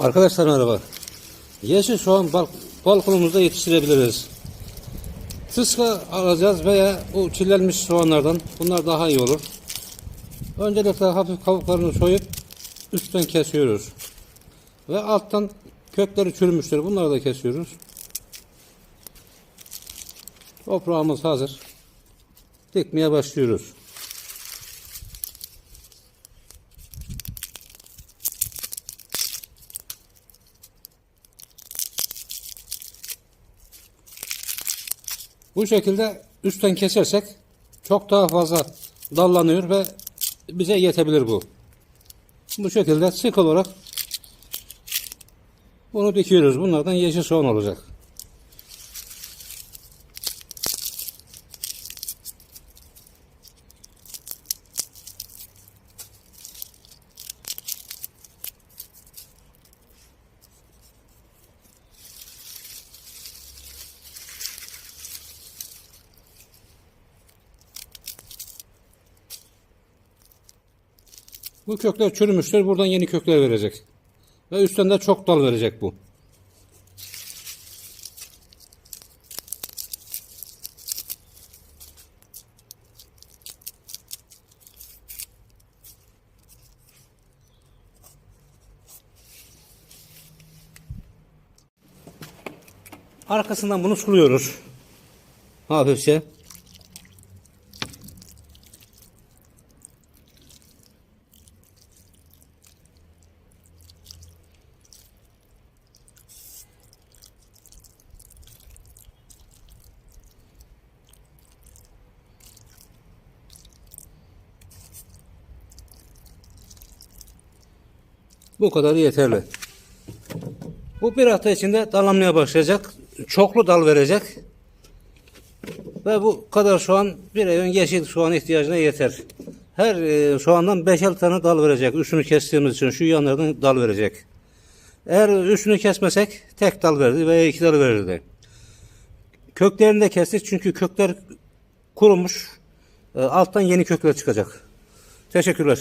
Arkadaşlar merhaba. Yeşil soğan bal balkonumuzda yetiştirebiliriz. Tıska alacağız veya o çillenmiş soğanlardan. Bunlar daha iyi olur. Öncelikle hafif kabuklarını soyup üstten kesiyoruz. Ve alttan kökleri çürümüştür. Bunları da kesiyoruz. Toprağımız hazır. Dikmeye başlıyoruz. Bu şekilde üstten kesersek çok daha fazla dallanıyor ve bize yetebilir bu. Bu şekilde sık olarak bunu dikiyoruz. Bunlardan yeşil soğan olacak. Bu kökler çürümüştür. Buradan yeni kökler verecek. Ve üstten de çok dal verecek bu. Arkasından bunu suluyoruz. Hafifçe. Bu kadar yeterli. Bu bir hafta içinde dallanmaya başlayacak. Çoklu dal verecek. Ve bu kadar soğan bir evin yeşil soğan ihtiyacına yeter. Her e, soğandan 5-6 tane dal verecek. Üstünü kestiğimiz için şu yanlardan dal verecek. Eğer üstünü kesmesek tek dal verdi veya iki dal verirdi. Köklerini de kestik çünkü kökler kurumuş. E, alttan yeni kökler çıkacak. Teşekkürler.